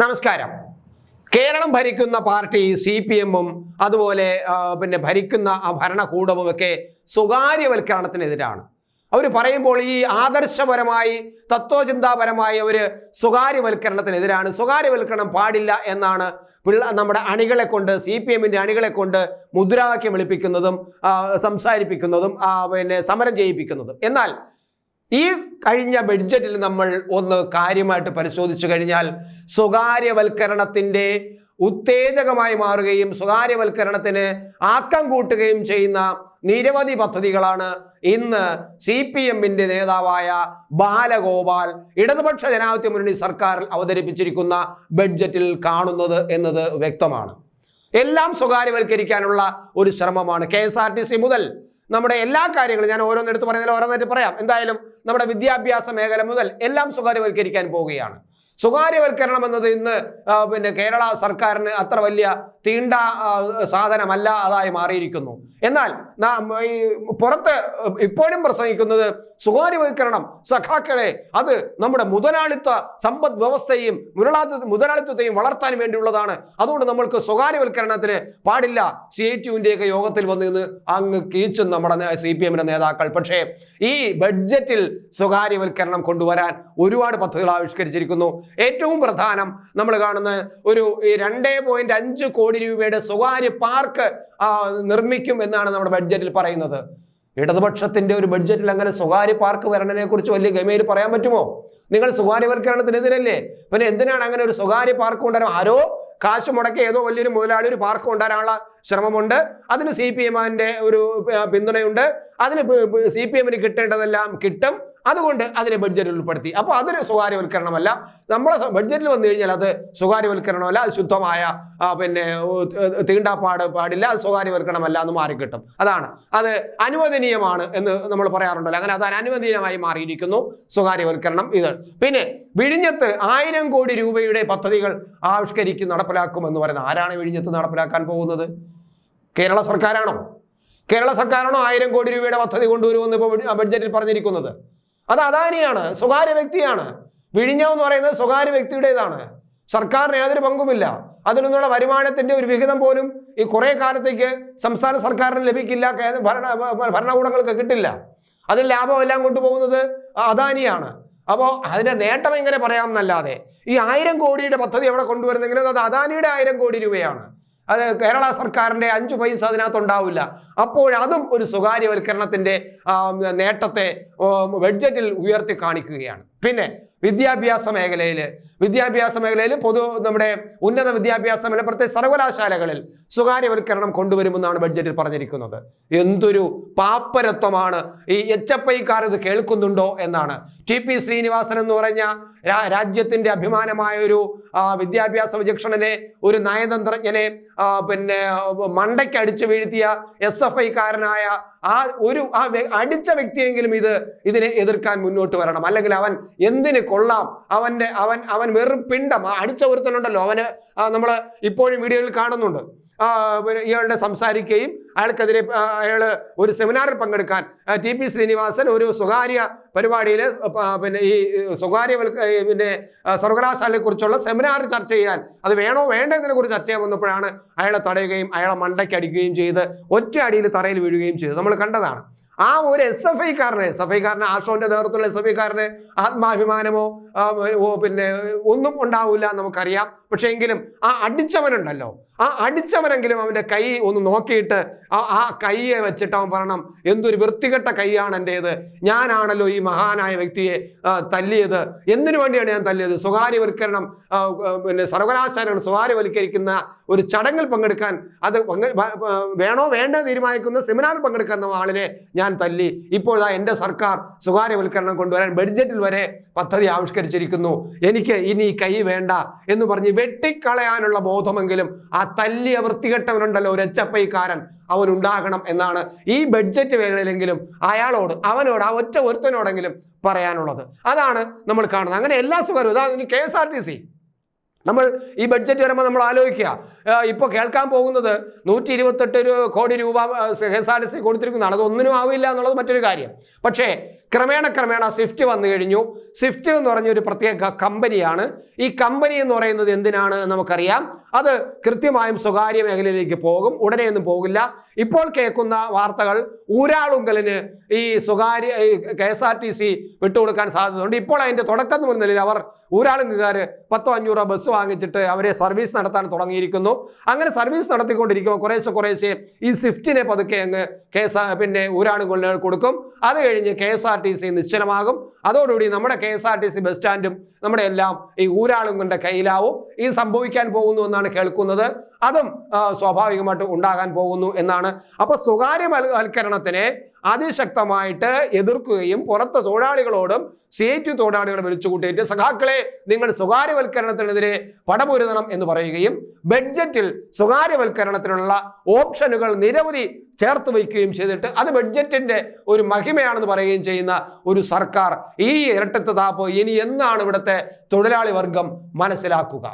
നമസ്കാരം. കേരളം ഭരിക്കുന്ന party C P എമ്മും അതുപോലെ പിന്നെ ഭരിക്കുന്ന ആ ഭരണകൂടവും ഒക്കെ സ്വകാര്യവൽക്കരണത്തിനെതിരാണ്. അവർ പറയുമ്പോൾ ഈ ആദർശപരമായി തത്വചിന്താപരമായി അവർ സ്വകാര്യവൽക്കരണത്തിനെതിരാണ്. സ്വകാര്യവൽക്കരണം പാടില്ല എന്നാണ് നമ്മുടെ അണികളെ കൊണ്ട് സി പി എമ്മിന്റെ അണികളെ കൊണ്ട് മുദ്രാവാക്യം വിളിപ്പിക്കുന്നതും സംസാരിപ്പിക്കുന്നതും പിന്നെ സമരം ചെയ്യിപ്പിക്കുന്നതും. എന്നാൽ ഈ കഴിഞ്ഞ ബഡ്ജറ്റിൽ നമ്മൾ ഒന്ന് കാര്യമായിട്ട് പരിശോധിച്ചു കഴിഞ്ഞാൽ സ്വകാര്യവൽക്കരണത്തിന്റെ ഉത്തേജകമായി മാറുകയും സ്വകാര്യവൽക്കരണത്തിന് ആക്കം കൂട്ടുകയും ചെയ്യുന്ന നിരവധി പദ്ധതികളാണ് ഇന്ന് സി പി എമ്മിന്റെ നേതാവായ ബാലഗോപാൽ ഇടതുപക്ഷ ജനാധിപത്യ മുന്നണി സർക്കാർ അവതരിപ്പിച്ചിരിക്കുന്ന ബഡ്ജറ്റിൽ കാണുന്നത് എന്നത് വ്യക്തമാണ്. എല്ലാം സ്വകാര്യവൽക്കരിക്കാനുള്ള ഒരു ശ്രമമാണ് K S R T C മുതൽ നമ്മുടെ എല്ലാ കാര്യങ്ങളും ഞാൻ ഓരോന്നെടുത്ത് പറയുന്നതിൽ ഓരോന്നായിട്ട് പറയാം. എന്തായാലും നമ്മുടെ വിദ്യാഭ്യാസ മേഖല മുതൽ എല്ലാം സ്വകാര്യവൽക്കരിക്കാൻ പോവുകയാണ്. സ്വകാര്യവൽക്കരണം എന്നത് ഇന്ന് പിന്നെ കേരള സർക്കാരിന് അത്ര വലിയ തീണ്ട സാധനമല്ല അതായി മാറിയിരിക്കുന്നു. എന്നാൽ ഈ പുറത്ത് ഇപ്പോഴും പ്രസംഗിക്കുന്നത് സ്വകാര്യവൽക്കരണം സഖാക്കളെ അത് നമ്മുടെ മുതലാളിത്ത സമ്പദ് വ്യവസ്ഥയും മുതലാളിത്ത മുതലാളിത്തത്തെയും വളർത്താൻ വേണ്ടിയുള്ളതാണ്. അതുകൊണ്ട് നമ്മൾക്ക് സ്വകാര്യവൽക്കരണത്തിന് പാടില്ല. സി ഐ ടിയുവിന്റെയൊക്കെ യോഗത്തിൽ വന്ന് നിന്ന് അങ്ങ് കീച്ചും നമ്മുടെ സി പി എമ്മിന്റെ നേതാക്കൾ. പക്ഷേ ഈ ബഡ്ജറ്റിൽ സ്വകാര്യവൽക്കരണം കൊണ്ടുവരാൻ ഒരുപാട് പദ്ധതികൾ ആവിഷ്കരിച്ചിരിക്കുന്നു. ഏറ്റവും പ്രധാനം നമ്മൾ കാണുന്ന ഒരു രണ്ടേ പോയിന്റ് അഞ്ച് കോടി രൂപയുടെ സ്വകാര്യ പാർക്ക് നിർമ്മിക്കും എന്നാണ് നമ്മുടെ ബഡ്ജറ്റിൽ പറയുന്നത്. ഇടതുപക്ഷത്തിന്റെ ഒരു ബഡ്ജറ്റിൽ അങ്ങനെ സ്വകാര്യ പാർക്ക് വരണതിനെ കുറിച്ച് വലിയ ഗമയിൽ പറയാൻ പറ്റുമോ? നിങ്ങൾ സ്വകാര്യവൽക്കരണത്തിനെതിരല്ലേ പിന്നെ എന്തിനാണ് അങ്ങനെ ഒരു സ്വകാര്യ പാർക്ക് കൊണ്ടുവരാൻ? ആരോ കാശ് മുടക്കി ഏതോ വലിയൊരു മുതലാളി ഒരു പാർക്ക് കൊണ്ടുവരാനുള്ള ശ്രമമുണ്ട്. അതിന് സി പി എമ്മിന്റെ ഒരു പിന്തുണയുണ്ട്. അതിന് സി പി എമ്മിന് കിട്ടേണ്ടതെല്ലാം കിട്ടും. അതുകൊണ്ട് അതിനെ ബഡ്ജറ്റിൽ ഉൾപ്പെടുത്തി. അപ്പോൾ അതൊരു സ്വകാര്യവൽക്കരണമല്ല. നമ്മളെ ബഡ്ജറ്റിൽ വന്നു കഴിഞ്ഞാൽ അത് സ്വകാര്യവൽക്കരണമല്ല അത് ശുദ്ധമായ പിന്നെ തീണ്ടാപ്പാട് പാടില്ല അത് സ്വകാര്യവൽക്കരണമല്ല എന്ന് മാറിക്കിട്ടും. അതാണ്. അത് അനുവദനീയമാണ് എന്ന് നമ്മൾ പറയാറുണ്ടല്ലോ. അങ്ങനെ അത് അനുവദനീയമായി മാറിയിരിക്കുന്നു സ്വകാര്യവൽക്കരണം ഇത്. പിന്നെ വിഴിഞ്ഞത്ത് ആയിരം കോടി രൂപയുടെ പദ്ധതികൾ ആവിഷ്കരിക്കും നടപ്പിലാക്കും എന്ന് പറയുന്നത് ആരാണ് വിഴിഞ്ഞത്ത് നടപ്പിലാക്കാൻ പോകുന്നത്? കേരള സർക്കാരാണോ? കേരള സർക്കാരാണോ ആയിരം കോടി രൂപയുടെ പദ്ധതി കൊണ്ടുവരുമെന്ന് ഇപ്പോൾ ബഡ്ജറ്റിൽ പറഞ്ഞിരിക്കുന്നത്? അത് അദാനിയാണ് സ്വകാര്യ വ്യക്തിയാണ്. വിഴിഞ്ഞം എന്ന് പറയുന്നത് സ്വകാര്യ വ്യക്തിയുടേതാണ്. സർക്കാരിന് യാതൊരു പങ്കുമില്ല. അതിൽ നിന്നുള്ള വരുമാനത്തിന്റെ ഒരു വിഹിതം പോലും ഈ കുറേ കാലത്തേക്ക് സംസ്ഥാന സർക്കാരിന് ലഭിക്കില്ല ഭരണ ഭരണകൂടങ്ങൾക്ക് കിട്ടില്ല. അതിൽ ലാഭമെല്ലാം കൊണ്ടുപോകുന്നത് അദാനിയാണ്. അപ്പോൾ അതിന്റെ നേട്ടം എങ്ങനെ പറയാമെന്നല്ലാതെ ഈ ആയിരം കോടിയുടെ പദ്ധതി എവിടെ കൊണ്ടുവരുന്നെങ്കിലും അത് അദാനിയുടെ ആയിരം കോടി രൂപയാണ്. അത് കേരള സർക്കാരിന്റെ അഞ്ച് പൈസ അതിനകത്ത് ഉണ്ടാവില്ല അപ്പോൾ അതും ഒരു സ്വകാര്യവൽക്കരണത്തിന്റെ ആ, നേട്ടത്തെ ബഡ്ജറ്റിൽ ഉയർത്തി കാണിക്കുകയാണ്. പിന്നെ വിദ്യാഭ്യാസ മേഖലയിൽ വിദ്യാഭ്യാസ മേഖലയിൽ പൊതു നമ്മുടെ ഉന്നത വിദ്യാഭ്യാസ മേഖല സർവകലാശാലകളിൽ സ്വകാര്യവൽക്കരണം കൊണ്ടുവരുമെന്നാണ് ബഡ്ജറ്റിൽ പറഞ്ഞിരിക്കുന്നത്. എന്തൊരു പാപ്പരത്വമാണ് ഈ എച്ച് എഫ് ഐക്കാർ ഇത് കേൾക്കുന്നുണ്ടോ എന്നാണ്. ടി പി ശ്രീനിവാസൻ എന്ന് പറഞ്ഞ രാജ്യത്തിന്റെ അഭിമാനമായ ഒരു വിദ്യാഭ്യാസ വിചക്ഷണനെ ഒരു നയതന്ത്രജ്ഞനെ പിന്നെ മണ്ടയ്ക്ക് അടിച്ചു വീഴ്ത്തിയ എസ് എഫ് ഐക്കാരനായ ആ ഒരു ആ അടിച്ച വ്യക്തിയെങ്കിലും ഇത് ഇതിനെ എതിർക്കാൻ മുന്നോട്ട് വരണം. അല്ലെങ്കിൽ അവൻ എന്തിന് കൊള്ളാം? അവന്റെ അവൻ അവൻ വെറും പിണ്ടം ആ അടിച്ച ഒരുത്തനുണ്ടല്ലോ അവന് നമ്മൾ ഇപ്പോഴും വീഡിയോയിൽ കാണുന്നുണ്ട്. ഇയാളുടെ സംസാരിക്കുകയും അയാൾക്കെതിരെ അയാൾ ഒരു സെമിനാറിൽ പങ്കെടുക്കാൻ ടി പി ശ്രീനിവാസൻ ഒരു സ്വകാര്യ പരിപാടിയിൽ പിന്നെ ഈ സ്വകാര്യ പിന്നെ സർവകലാശാലയെക്കുറിച്ചുള്ള സെമിനാർ ചർച്ച ചെയ്യാൻ അത് വേണോ വേണ്ടതിനെ കുറിച്ച് ചർച്ച ചെയ്യാൻ വന്നപ്പോഴാണ് അയാളെ തടയുകയും അയാളെ മണ്ടയ്ക്ക് അടിക്കുകയും ചെയ്ത് ഒറ്റ അടിയിൽ തറയിൽ വീഴുകയും ചെയ്തു. നമ്മൾ കണ്ടതാണ്. ആ ഒരു എസ് എഫ് ഐക്കാരനെ എസ് എഫ് ഐക്കാരനെ ആഷോന്റെ നേതൃത്വത്തിലുള്ള എസ് എഫ് ഐക്കാരന് ആത്മാഭിമാനമോ പിന്നെ ഒന്നും ഉണ്ടാവില്ല നമുക്കറിയാം. പക്ഷേ എങ്കിലും ആ അടിച്ചവനുണ്ടല്ലോ. ആ അടിച്ചവനെങ്കിലും അവന്റെ കൈ ഒന്ന് നോക്കിയിട്ട് ആ കൈയെ വെച്ചിട്ട് അവൻ പറയണം എന്തൊരു വൃത്തികെട്ട കൈയാണ് എന്റേത്. ഞാനാണല്ലോ ഈ മഹാനായ വ്യക്തിയെ തല്ലിയത്. എന്തിനു വേണ്ടിയാണ് ഞാൻ തല്ലിയത്? സ്വകാര്യവൽക്കരണം പിന്നെ സർവകലാശാലകൾ സ്വകാര്യവൽക്കരിക്കുന്ന ഒരു ചടങ്ങിൽ പങ്കെടുക്കാൻ അത് വേണോ വേണ്ട തീരുമാനിക്കുന്ന സെമിനാറിൽ പങ്കെടുക്കുന്ന ആളിനെ ഞാൻ തല്ലി. ഇപ്പോഴാ എന്റെ സർക്കാർ സ്വകാര്യവൽക്കരണം കൊണ്ടുവരാൻ ബഡ്ജറ്റിൽ വരെ പദ്ധതി ആവിഷ്കരിച്ചിരിക്കുന്നു. എനിക്ക് ഇനി കൈ വേണ്ട എന്ന് പറഞ്ഞ് വെട്ടിക്കളയാനുള്ള ബോധമെങ്കിലും ആ തല്ലിയ വൃത്തികെട്ടവനുണ്ടല്ലോ ഒരു എച്ചപ്പൈക്കാരൻ അവൻ ഉണ്ടാകണം എന്നാണ് ഈ ബഡ്ജറ്റ് വേണമെങ്കിലും അയാളോട് അവനോട് ആ ഒറ്റ ഒരുത്തനോടെങ്കിലും പറയാനുള്ളത്. അതാണ് നമ്മൾ കാണുന്നത്. അങ്ങനെ എല്ലാ സ്വകാര്യവും അതാ K S R T C. നമ്മൾ ഈ ബഡ്ജറ്റ് വരുമ്പോൾ നമ്മൾ ആലോചിക്കുക. ഇപ്പോൾ കേൾക്കാൻ പോകുന്നത് നൂറ്റി ഇരുപത്തെട്ട് കോടി രൂപ എസ് ആർ ടി സി കൊടുത്തിരിക്കുന്നതാണ്. അത് ഒന്നിനും ആവില്ല എന്നുള്ളത് മറ്റൊരു കാര്യം. പക്ഷേ ക്രമേണ ക്രമേണ സ്വിഫ്റ്റ് വന്നു കഴിഞ്ഞു. സ്വിഫ്റ്റ് എന്ന് പറഞ്ഞ ഒരു പ്രത്യേക കമ്പനിയാണ്. ഈ കമ്പനി എന്ന് പറയുന്നത് എന്തിനാണ് നമുക്കറിയാം. അത് കൃത്യമായും സ്വകാര്യ മേഖലയിലേക്ക് പോകും. ഉടനെയൊന്നും പോകില്ല. ഇപ്പോൾ കേൾക്കുന്ന വാർത്തകൾ ഊരാളുങ്കലിന് ഈ സ്വകാര്യ K S R T C വിട്ടുകൊടുക്കാൻ സാധ്യതയുണ്ട്. ഇപ്പോൾ അതിന്റെ തുടക്കം എന്ന നിലയിൽ അവർ ഊരാളുങ്കുകാർ പത്തോ അഞ്ഞൂറോ ബസ് വാങ്ങിച്ചിട്ട് അവരെ സർവീസ് നടത്താൻ തുടങ്ങിയിരിക്കുന്നു. അങ്ങനെ സർവീസ് നടത്തിക്കൊണ്ടിരിക്കുമ്പോൾ കുറേശ്ശെ കുറേശ്ശെ ഈ സ്വിഫ്റ്റിനെ പതുക്കെ അങ്ങ് കെ എസ് പിന്നെ ഊരാണുകളിൽ കൊടുക്കും. അത് കഴിഞ്ഞ് K S R T C നിശ്ചലമാകും. അതോടുകൂടി നമ്മുടെ K S R T C bus സ്റ്റാൻഡും നമ്മുടെ എല്ലാം ഈ ഊരാളുങ്ങളുടെ കയ്യിലാവും. ഇത് സംഭവിക്കാൻ പോകുന്നു എന്നാണ് കേൾക്കുന്നത്. അതും സ്വാഭാവികമായിട്ട് ഉണ്ടാകാൻ പോകുന്നു എന്നാണ്. അപ്പോൾ സ്വകാര്യവൽക്കരണത്തിനെ അതിശക്തമായിട്ട് എതിർക്കുകയും പുറത്ത് തൊഴിലാളികളോടും സേറ്റ് തൊഴിലാളികളെ വിളിച്ചു കൂട്ടിയിട്ട് സഖാക്കളെ നിങ്ങൾ സ്വകാര്യവൽക്കരണത്തിനെതിരെ പടപൊരുതണം എന്ന് പറയുകയും ബഡ്ജറ്റിൽ സ്വകാര്യവൽക്കരണത്തിനുള്ള ഓപ്ഷനുകൾ നിരവധി ചേർത്ത് വയ്ക്കുകയും ചെയ്തിട്ട് അത് ബഡ്ജറ്റിന്റെ ഒരു മഹിമയാണെന്ന് പറയുകയും ചെയ്യുന്ന ഒരു സർക്കാർ ഈ ഇരട്ടത്ത് താപ്പ് ഇനി എന്നാണ് ഇവിടുത്തെ തൊഴിലാളി വർഗം മനസ്സിലാക്കുക?